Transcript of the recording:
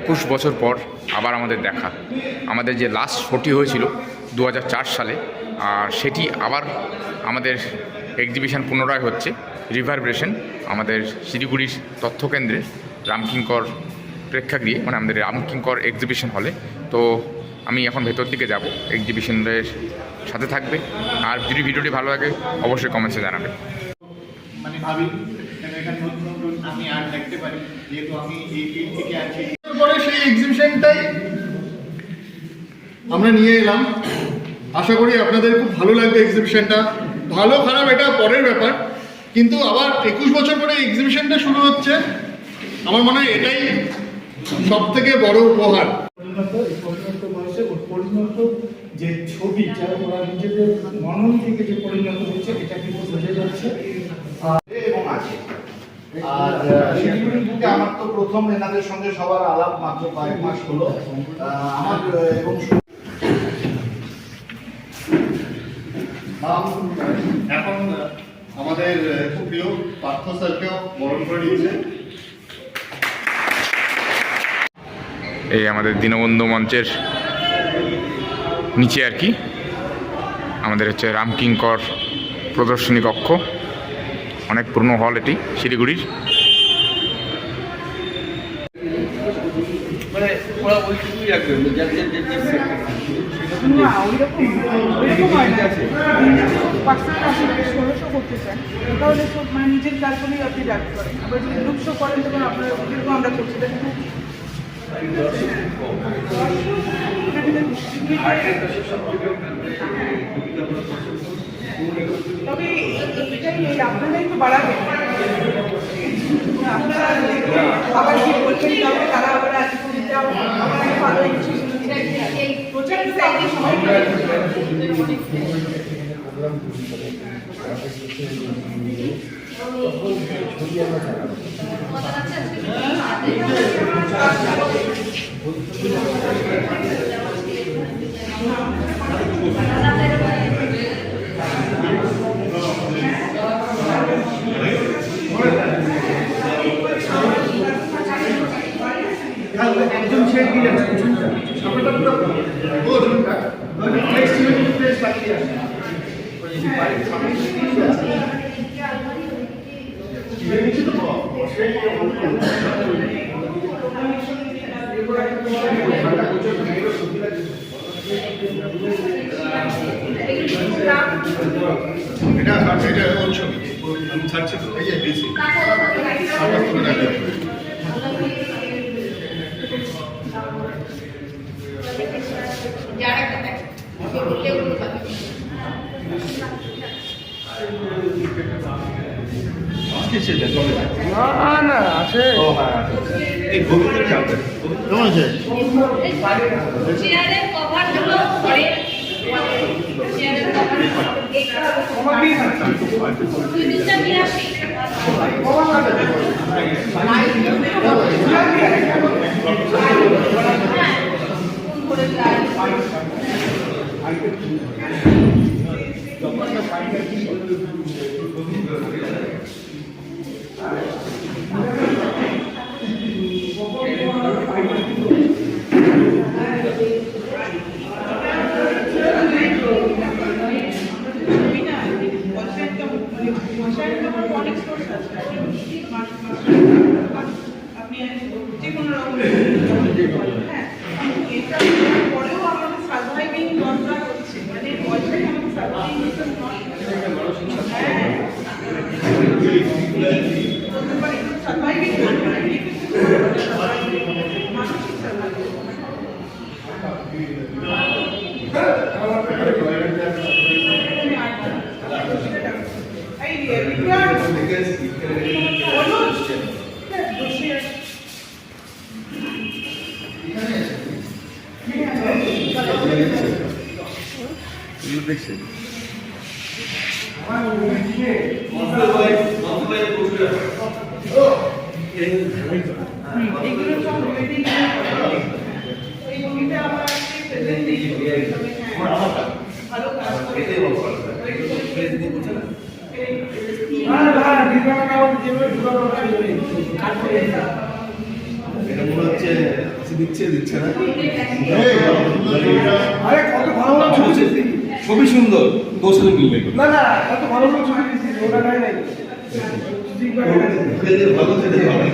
একুশ বছর পর আবার আমাদের দেখা। আমাদের যে লাস্ট শোটি হয়েছিল দু হাজার চার সালে, আর সেটি আবার আমাদের এক্সিবিশন পুনরায় হচ্ছে রিভারব্রেশন আমাদের শিলিগুড়ির তথ্যকেন্দ্রে রামকিঙ্কর প্রেক্ষাগৃহে মানে আমাদের রামকিঙ্কর এক্সিবিশন হলে তো আমি এখন ভেতর দিকে যাব এক্সিবিশনের সাথে থাকবে। আর যদি ভিডিওটি ভালো লাগে, অবশ্যই কমেন্টসে জানাবে। মানে আমি আর দেখতে পারি যেহেতু আমি এই থেকে আছি। এক্সিবিশনটাই আমরা নিয়ে এলাম। আশা করি আপনাদের খুব ভালো লাগবে এক্সিবিশনটা ভালো, খারাপ, এটা পরের ব্যাপার। কিন্তু আবার একুশ বছর পরে এক্সিবিশনটা শুরু হচ্ছে। আমার মনে হয় এটাই সব থেকে বড় উপহার। যে ছবি যা ওরা নিজেদের মনন থেকে যে পরিণত হচ্ছে এটা কিন্তু বোঝা যাচ্ছে। আর আমার তো প্রথম, এনাদের সঙ্গে সবার আলাপ মাত্র কয়েক মাস হলো। আমার এবং এখন আমাদের খুব প্রিয় পার্থ স্যারকেও বরণ করে নিচ্ছে এই আমাদের দীনবন্ধু মঞ্চের নিচে আর কি। আমাদের হচ্ছে রামকিঙ্কর প্রদর্শনী কক্ষ। অনেক পুরনো হল এটি শিলিগুড়ির। নিজের আপনি আবার করেন আমরা তবে এটাই আপনারাই আপনারা আবার কি বলবেন তাহলে? তারা আবার আবার ভালো এই প্রচার সাইডে সময় একজন এটা এটা ছবি আমি ছাড়ছি তো এই যে দিয়েছি আমরা করে রাখলাম আজকে সেটা চলে না না আছে। ও হ্যাঁ কেমন আছে? Sharon, there were morning stores as. এটা মনে হচ্ছে দিচ্ছে দিচ্ছে না? ছবি সুন্দর তোর সাথে মিলবে না না ভালো ছবি দিচ্ছি ওটা নাই নাই। ভালো